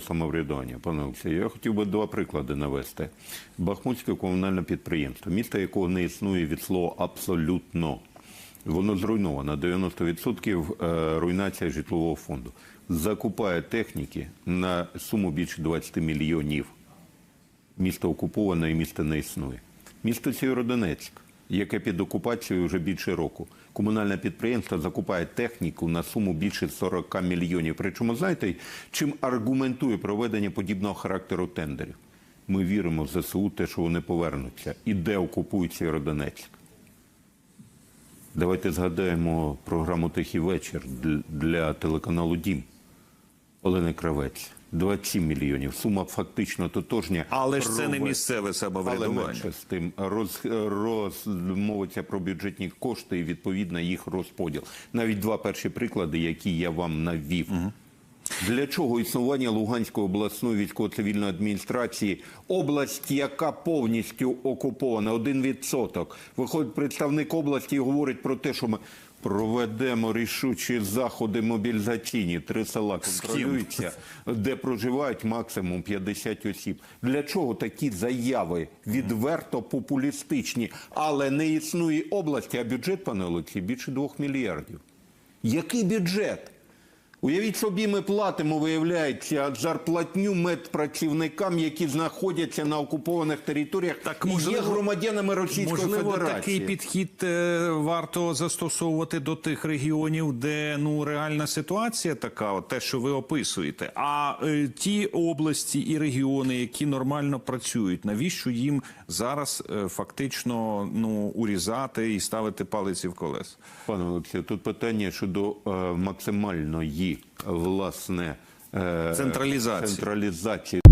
самоврядування, пане Олексію, я хотів би два приклади навести. Бахмутське комунальне підприємство, місто якого не існує від слова абсолютно. Воно зруйновано. 90% е, руйнація житлового фонду. Закупає техніки на суму більше 20 мільйонів. Місто окуповане і місто не існує. Місто Сєвєродонецьк, яке під окупацією вже більше року. Комунальне підприємство закупає техніку на суму більше 40 мільйонів. Причому знаєте, чим аргументує проведення подібного характеру тендерів? Ми віримо в ЗСУ, те, що вони повернуться. І де окупують Сєвєродонецьк? Давайте згадаємо програму Тихий вечір для телеканалу Дім. Олени Кравець. 27 мільйонів. Сума фактично тотожня. Але ж це не місцеве Але менше з тим роз, розмовиться про бюджетні кошти і відповідно їх розподіл. Навіть два перші приклади, які я вам навів. Для чого існування Луганської обласної військово-цивільної адміністрації, область, яка повністю окупована, один відсоток. Виходить представник області і говорить про те, що ми проведемо рішучі заходи мобілізаційні. Три села контролюються, де проживають максимум 50 осіб. Для чого такі заяви відверто популістичні, але не існує області, а бюджет, пане Олексій, більше двох мільярдів. Який бюджет? Уявіть собі, ми платимо, виявляється, зарплатню медпрацівникам, які знаходяться на окупованих територіях Так, і є громадянами Російської Можливо, Федерації. такий підхід е, варто застосовувати до тих регіонів, де ну реальна ситуація така, от те, що ви описуєте. А е, ті області і регіони, які нормально працюють, навіщо їм зараз е, фактично ну урізати і ставити палиці в колес? Пане Олексію, тут питання щодо е, максимальної власне е, Централізації. централізації